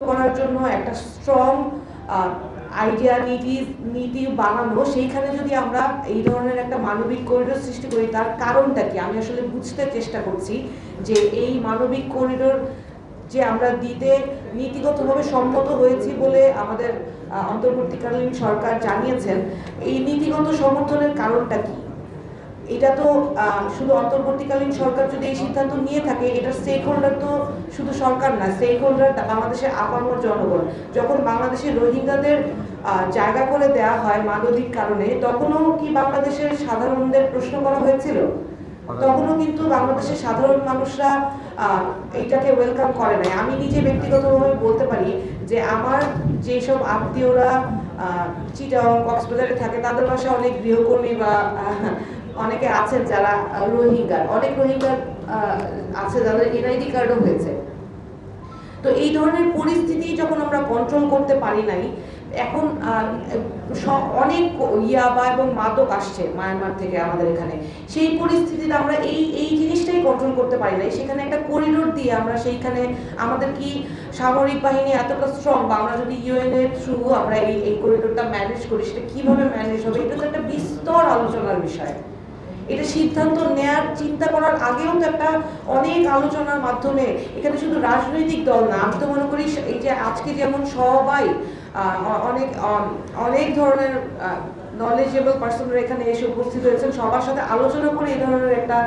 করার জন্য একটা স্ট্রং আইডিয়া নীতি নীতি বানানো, সেইখানে যদি আমরা এই ধরনের একটা মানবিক করিডোর সৃষ্টি করি, তার কারণটা কি? আমি আসলে বুঝতে চেষ্টা করছি যে এই মানবিক করিডোর যে আমরা দিতে নীতিগতভাবে সম্মত হয়েছি বলে আমাদের অন্তর্বর্তীকালীন সরকার জানিয়েছেন, এই নীতিগত সমর্থনের কারণটা কি? এটা তো শুধু অন্তর্বর্তীকালীন সরকার যদি এই সিদ্ধান্ত নিয়ে থাকে এটা স্টেক হোল্ডার তো শুধু সরকার না স্টেক হোল্ডার বাংলাদেশের আপামর জনগণ। যখন বাংলাদেশের রোহিঙ্গাদের জায়গা করে দেওয়া হয় মানবিক কারণে তখনও কি বাংলাদেশের সাধারণদের প্রশ্ন করা হয়েছিল? তখনও কিন্তু বাংলাদেশের সাধারণ মানুষরা আহ, এইটাকে ওয়েলকাম করে নাই। আমি নিজে ব্যক্তিগতভাবে বলতে পারি যে আমার যেসব আত্মীয়রা চিটাং কক্সবাজারে থাকে তাদের বাসায় অনেক গৃহকর্মী বা অনেকে আছেন যারা রোহিঙ্গার। অনেক রোহিঙ্গার আছে যাদের এনআইডি কার্ডও হয়েছে। তো এই ধরনের পরিস্থিতি যখন আমরা কন্ট্রোল করতে পারি নাই, এখন অনেক ইয়াবা এবং মাদক আসছে মায়ানমার থেকে আমাদের এখানে। সেই পরিস্থিতিতে আমরা এই এই জিনিসটাই কন্ট্রোল করতে পারি নাই। সেখানে একটা করিডোর দিয়ে আমরা সেইখানে আমাদের কি সামরিক বাহিনী এতটা স্ট্রং বা আমরা যদি ইউএন এর থ্রু আমরা এই এই করিডোরটা ম্যানেজ করি, সেটা কীভাবে ম্যানেজ হবে? এটা তো একটা বিস্তর আলোচনার বিষয়। এটা সিদ্ধান্ত নেয়ার চিন্তা করার আগেও তো একটা অনেক আলোচনার মাধ্যমে, এখানে শুধু রাজনৈতিক দল না, আমি তো মনে করি এই যে আজকে যেমন সবাই অনেক অনেক ধরনের নলেজেবল পার্সনরা এখানে এসে উপস্থিত হয়েছেন। সবার সাথে আলোচনা করে এই ধরনের একটা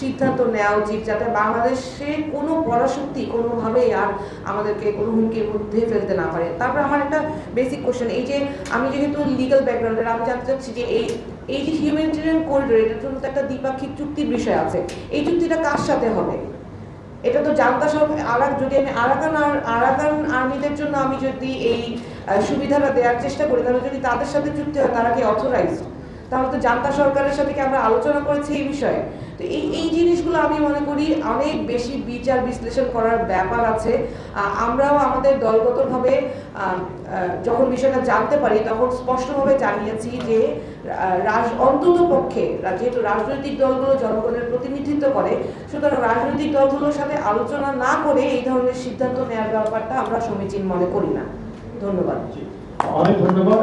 সিদ্ধান্ত নেওয়া উচিত, যাতে বাংলাদেশে কোনো পরাশক্তি কোনোভাবেই আর আমাদেরকে কোনো হুমকির মধ্যে ফেলতে না পারে। তারপর আমার একটা বেসিক কোশ্চেন এই যে আমি যেহেতু লিগাল ব্যাকগ্রাউন্ডের আমি জানতে চাচ্ছি যে এই এই যে হিউম্যানিটেরিয়ান করিডোর এটার জন্য তো একটা দ্বিপাক্ষিক চুক্তির বিষয় আছে। এই চুক্তিটা কার সাথে হবে? এটা তো জানতা সব আরাক যদি আমি আরাকান আর আরাকান আর্মিদের জন্য আমি যদি এই সুবিধাটা দেওয়ার চেষ্টা করি, তাহলে যদি তাদের সাথে চুক্তি হয়, তারা কি অথরাইজড তাহলে তো জান্তা সরকারের সাথে কি আমরা আলোচনা করেছি এই বিষয়ে? তো এই এই জিনিসগুলো আমি মনে করি অনেক বেশি বিচার বিশ্লেষণ করার ব্যাপার আছে। আমরাও আমাদের দলগতভাবে যখন বিষয়টা জানতে পারি তখন স্পষ্টভাবে জানিয়েছি যে অন্তত পক্ষে যেহেতু রাজনৈতিক দলগুলো জনগণের প্রতিনিধিত্ব করে, সুতরাং রাজনৈতিক দলগুলোর সাথে আলোচনা না করে এই ধরনের সিদ্ধান্ত নেওয়ার ব্যাপারটা আমরা সমীচীন মনে করি না। ধন্যবাদ। অনেক ধন্যবাদ।